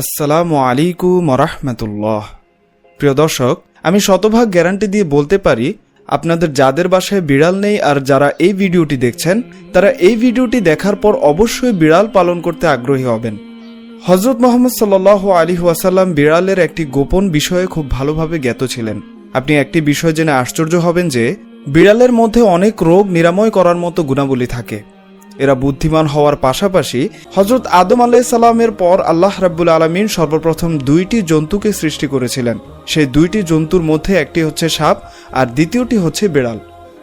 আসসালামু আলাইকুম রহমতুল্লাহ প্রিয় দর্শক, আমি শতভাগ গ্যারান্টি দিয়ে বলতে পারি, আপনাদের যাদের বাসায় বিড়াল নেই আর যারা এই ভিডিওটি দেখছেন, তারা এই ভিডিওটি দেখার পর অবশ্যই বিড়াল পালন করতে আগ্রহী হবেন। হজরত মোহাম্মদ সাল্লাহ আলী ওয়াসাল্লাম বিড়ালের একটি গোপন বিষয়ে খুব ভালোভাবে জ্ঞাত ছিলেন। আপনি একটি বিষয় জেনে আশ্চর্য হবেন যে, বিড়ালের মধ্যে অনেক রোগ নিরাময় করার মতো গুণাবলী থাকে। এরা বুদ্ধিমান হওয়ার পাশাপাশি হজরত আদম আলাহ সালামের পর আল্লাহ রাব্বুল আলমিন সর্বপ্রথম দুইটি জন্তুকে সৃষ্টি করেছিলেন। সেই দুইটি জন্তুর মধ্যে একটি হচ্ছে সাপ আর দ্বিতীয়টি হচ্ছে বিড়াল।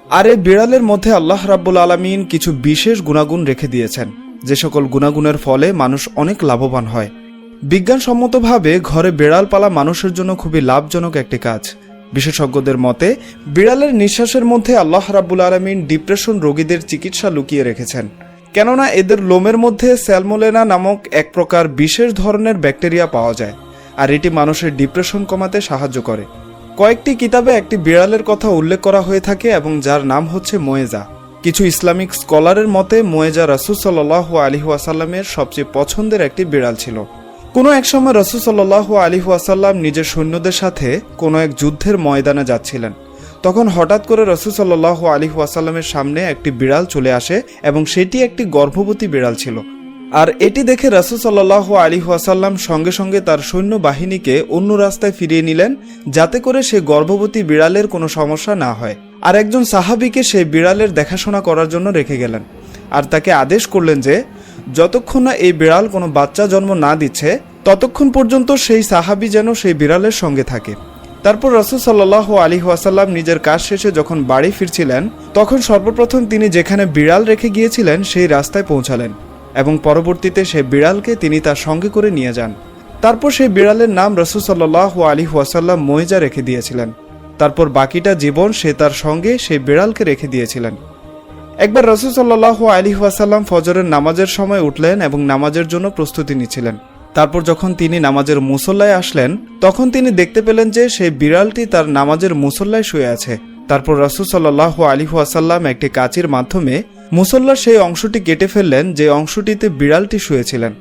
আর এই বিড়ালের মধ্যে আল্লাহ রাব্বুল আলমিন কিছু বিশেষ গুণাগুণ রেখে দিয়েছেন। যে সকল গুণাগুণের ফলে মানুষ অনেক লাভবান হয়। বিজ্ঞানসম্মতভাবে ঘরে বিড়াল পালা মানুষের জন্য খুবই লাভজনক একটি কাজ। বিশেষজ্ঞদের মতে, বিড়ালের নিঃশ্বাসের মধ্যে আল্লাহ রাব্বুল আলমিন ডিপ্রেশন রোগীদের চিকিৎসা লুকিয়ে রেখেছেন। কেননা এদের লোমের মধ্যে স্যালমোলেনা নামক এক প্রকার বিশেষ ধরনের ব্যাকটেরিয়া পাওয়া যায়, আর এটি মানুষের ডিপ্রেশন কমাতে সাহায্য করে। কয়েকটি কিতাবে একটি বিড়ালের কথা উল্লেখ করা হয়ে থাকে এবং যার নাম হচ্ছে মোয়েজা। কিছু ইসলামিক স্কলারের মতে, মোয়েজা রাসুল সাল্লাহ আলী সবচেয়ে পছন্দের একটি বিড়াল ছিল। কোনো এক সময় রসুল সাল্লাহ আলী ওয়াসাল্লাম নিজের সৈন্যদের সাথে কোনো এক যুদ্ধের ময়দানে যাচ্ছিলেন। তখন হঠাৎ করে রসুল সাল্লাহ আলী ওয়াসাল্লামের সামনে একটি বিড়াল চলে আসে এবং সেটি একটি গর্ভবতী বিড়াল ছিল। আর এটি দেখে রসুল আলী ওয়াসাল্লাম সঙ্গে সঙ্গে তার সৈন্য বাহিনীকে অন্য রাস্তায় ফিরিয়ে নিলেন, যাতে করে সে গর্ভবতী বিড়ালের কোনো সমস্যা না হয়। আর একজন সাহাবিকে সেই বিড়ালের দেখাশোনা করার জন্য রেখে গেলেন। আর তাকে আদেশ করলেন যে যতক্ষণ না এই বিড়াল কোনো বাচ্চা জন্ম না দিচ্ছে, ততক্ষণ পর্যন্ত সেই সাহাবি যেন সেই বিড়ালের সঙ্গে থাকে। তারপর রসুল সাল্লাহ আলী ওয়াসাল্লাম নিজের কাজ শেষে যখন বাড়ি ফিরছিলেন, তখন সর্বপ্রথম তিনি যেখানে বিড়াল রেখে গিয়েছিলেন, সেই রাস্তায় পৌঁছালেন এবং পরবর্তীতে সেই বিড়ালকে তিনি তার সঙ্গে করে নিয়ে যান। তারপর সেই বিড়ালের নাম রসুল সাল্লাহ আলী ওয়াসাল্লাম মহিজা রেখে দিয়েছিলেন। তারপর বাকিটা জীবন সে তার সঙ্গে সেই বিড়ালকে রেখে দিয়েছিলেন। একবার রসুল সাল্লাহ আলী ওয়াসাল্লাম ফজরের নামাজের সময় উঠলেন এবং নামাজের জন্য প্রস্তুতি নিচ্ছিলেন। তারপর যখন তিনি নামাজের মুসল্লায় আসলেন, তখন তিনি দেখতে পেলেন যে সেই বিড়ালটি তার নামাজের মুসল্লায় শুয়ে আছে। তারপর রসুল সাল্লাহ আলী ওয়াসাল্লাম একটি কাচির মাধ্যমে মুসল্লার সেই অংশটি কেটে ফেললেন যে অংশটিতে বিড়ালটি শুয়েছিলেন।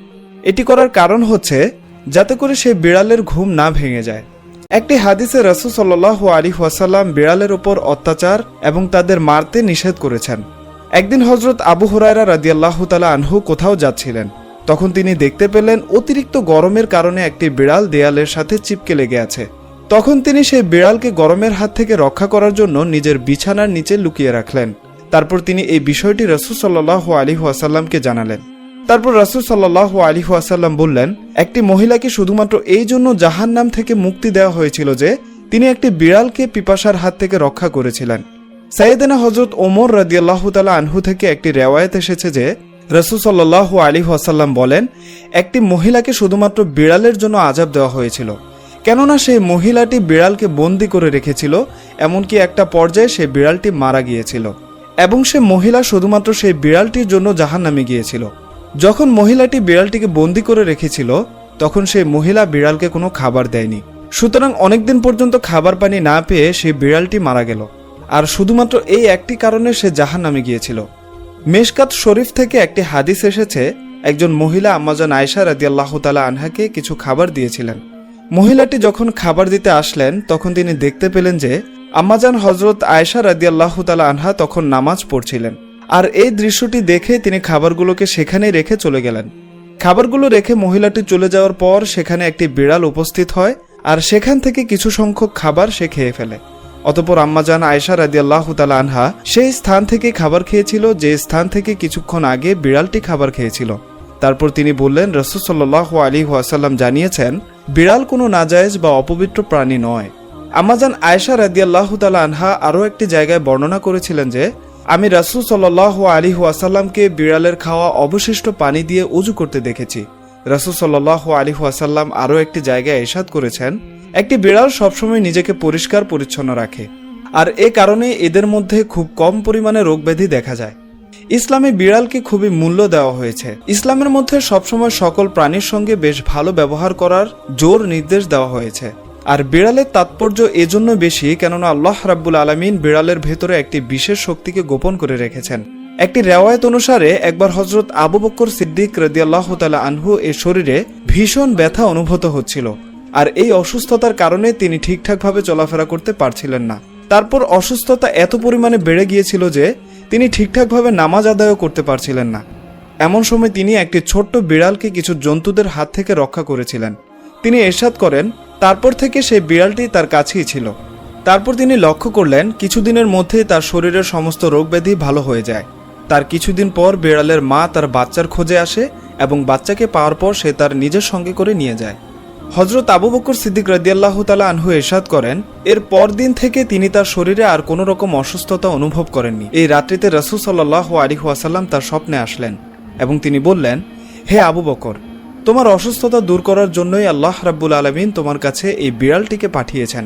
এটি করার কারণ হচ্ছে, যাতে করে সেই বিড়ালের ঘুম না ভেঙে যায়। একটি হাদিসে রসুল সাল্লাহ আলী ওয়াসাল্লাম বিড়ালের ওপর অত্যাচার এবং তাদের মারতে নিষেধ করেছেন। একদিন হজরত আবু হরাইরা রাদিয়াল্লাহ তালা আনহু কোথাও যাচ্ছিলেন। তখন তিনি দেখতে পেলেন অতিরিক্ত গরমের কারণে একটি বিড়াল দেয়ালের সাথে চিপকে লেগে আছে। তখন তিনি সেই বিড়ালকে গরমের হাত থেকে রক্ষা করার জন্য নিজের বিছানার নিচে লুকিয়ে রাখলেন। তারপর তিনি এই বিষয়টি রসুল সাল্লাহ আলী ওয়াসাল্লামকে জানালেন। তারপর রসুল সাল্লাহ আলী ওয়াসাল্লাম বললেন, একটি মহিলাকে শুধুমাত্র এই জন্য জাহান নাম থেকে মুক্তি দেওয়া হয়েছিল যে, তিনি একটি বিড়ালকে পিপাসার হাত থেকে রক্ষা করেছিলেন। সাইয়েদেনা হজরত ওমর রাদিয়াল্লাহ তালা আনহু থেকে একটি রেওয়ায়ত এসেছে যে, রসুল সাল্লাহ আলী ওয়াসাল্লাম বলেন, একটি মহিলাকে শুধুমাত্র বিড়ালের জন্য আজাব দেওয়া হয়েছিল। কেননা সেই মহিলাটি বিড়ালকে বন্দি করে রেখেছিল, এমনকি একটা পর্যায়ে সেই বিড়ালটি মারা গিয়েছিল। এবং সে মহিলা শুধুমাত্র সেই বিড়ালটির জন্য জাহান নামে গিয়েছিল। যখন মহিলাটি বিড়ালটিকে বন্দি করে রেখেছিল, তখন সেই মহিলা বিড়ালকে কোনো খাবার দেয়নি। সুতরাং অনেকদিন পর্যন্ত খাবার পানি না পেয়ে সেই বিড়ালটি মারা গেল। আর শুধুমাত্র এই একটি কারণে সে জাহান নামে গিয়েছিল। মেশকাত শরীফ থেকে একটি হাদিস এসেছে, একজন মহিলা আম্মাজান আয়সা রাদিয়াল্লাহ তালা আনহাকে কিছু খাবার দিয়েছিলেন। মহিলাটি যখন খাবার দিতে আসলেন, তখন তিনি দেখতে পেলেন যে আম্মাজান হজরত আয়সা রাদিয়াল্লাহ তালা আনহা তখন নামাজ পড়ছিলেন। আর এই দৃশ্যটি দেখে তিনি খাবারগুলোকে সেখানেই রেখে চলে গেলেন। খাবারগুলো রেখে মহিলাটি চলে যাওয়ার পর সেখানে একটি বিড়াল উপস্থিত হয়, আর সেখান থেকে কিছু সংখ্যক খাবার সে খেয়ে ফেলে। অতপর আম্মাজান আয়সা রাদিয়াল্লাহ তালা আনহা সেই স্থান থেকে খাবার খেয়েছিল, যে স্থান থেকে কিছুক্ষণ আগে বিড়ালটি খাবার খেয়েছিল। তারপর তিনি বললেন, রসুল সাল্লাহ আলী ওয়াসাল্লাম জানিয়েছেন, বিড়াল কোনো নাজায়েজ বা অপবিত্র প্রাণী নয়। আম্মাজান আয়সা রাদিয়াল্লাহ তালা আনহা আরও একটি জায়গায় বর্ণনা করেছিলেন যে, আমি রাসুল সাল্লাহ আলী ওয়াসাল্লামকে বিড়ালের খাওয়া অবশিষ্ট পানি দিয়ে উজু করতে দেখেছি। রাসুল সাল্লাহ আলী ওয়াসাল্লাম আরও একটি জায়গায় এসাদ করেছেন, একটি বিড়াল সবসময় নিজেকে পরিষ্কার পরিচ্ছন্ন রাখে, আর এ কারণে এদের মধ্যে খুব কম পরিমাণে রোগব্যাধি দেখা যায়। ইসলামে বিড়ালকে খুবই মূল্য দেওয়া হয়েছে। ইসলামের মধ্যে সবসময় সকল প্রাণীর সঙ্গে বেশ ভালো ব্যবহার করার জোর নির্দেশ দেওয়া হয়েছে। আর বিড়ালের তাৎপর্য এজন্য বেশি কেননা আল্লাহ রাব্বুল আলমিন বিড়ালের ভেতরে একটি বিশেষ শক্তিকে গোপন করে রেখেছেন। একটি রেওয়ায়ত অনুসারে একবার হজরত আবু বক্কর সিদ্দিক রদিয়াল্লাহ তালা আনহু এর শরীরে ভীষণ ব্যথা অনুভূত হচ্ছিল, আর এই অসুস্থতার কারণে তিনি ঠিকঠাকভাবে চলাফেরা করতে পারছিলেন না। তারপর অসুস্থতা এত পরিমাণে বেড়ে গিয়েছিল যে তিনি ঠিকঠাকভাবে নামাজ আদায়ও করতে পারছিলেন না। এমন সময় তিনি একটি ছোট্ট বিড়ালকে কিছু জন্তুদের হাত থেকে রক্ষা করেছিলেন। তিনি এরশাদ করেন, তারপর থেকে সেই বিড়ালটি তার কাছেই ছিল। তারপর তিনি লক্ষ্য করলেন, কিছুদিনের মধ্যেই তার শরীরের সমস্ত রোগ ব্যাধি ভালো হয়ে যায়। তার কিছুদিন পর বিড়ালের মা তার বাচ্চার খোঁজে আসে এবং বাচ্চাকে পাওয়ার পর সে তার নিজের সঙ্গে করে নিয়ে যায়। হজরত আবু বকর সিদ্দিক রদিয়াল্লাহ তালা আনহু এরশাদ করেন, এর পরদিন থেকে তিনি তার শরীরে আর কোনো রকম অসুস্থতা অনুভব করেননি। এই রাত্রিতে রসুল সাল্লাহ আলিহু আসাল্লাম তার স্বপ্নে আসলেন এবং তিনি বললেন, হে আবু বকর, তোমার অসুস্থতা দূর করার জন্যই আল্লাহ রাব্বুল আলমিন তোমার কাছে এই বিড়ালটিকে পাঠিয়েছেন।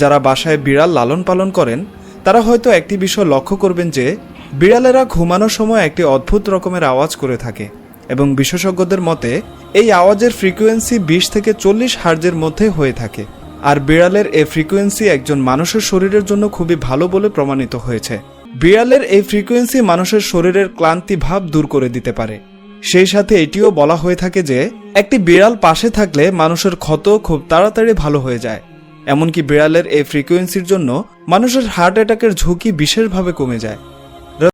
যারা বাসায় বিড়াল লালন পালন করেন, তারা হয়তো একটি বিষয় লক্ষ্য করবেন যে বিড়ালেরা ঘুমানোর সময় একটি অদ্ভুত রকমের আওয়াজ করে থাকে এবং বিশেষজ্ঞদের মতে, এই আওয়াজের ফ্রিকোয়েন্সি বিশ থেকে চল্লিশ হার্জের মধ্যে হয়ে থাকে। আর বিড়ালের এই ফ্রিকোয়েন্সি একজন মানুষের শরীরের জন্য খুবই ভালো বলে প্রমাণিত হয়েছে। বিড়ালের এই ফ্রিকোয়েন্সি মানুষের শরীরের ক্লান্তি ভাব দূর করে দিতে পারে। সেই সাথে এটিও বলা হয়ে থাকে যে, একটি বিড়াল পাশে থাকলে মানুষের ক্ষত খুব তাড়াতাড়ি ভালো হয়ে যায়। এমনকি বিড়ালের এই ফ্রিকোয়েন্সির জন্য মানুষের হার্ট অ্যাটাকের ঝুঁকি বিশেষভাবে কমে যায়।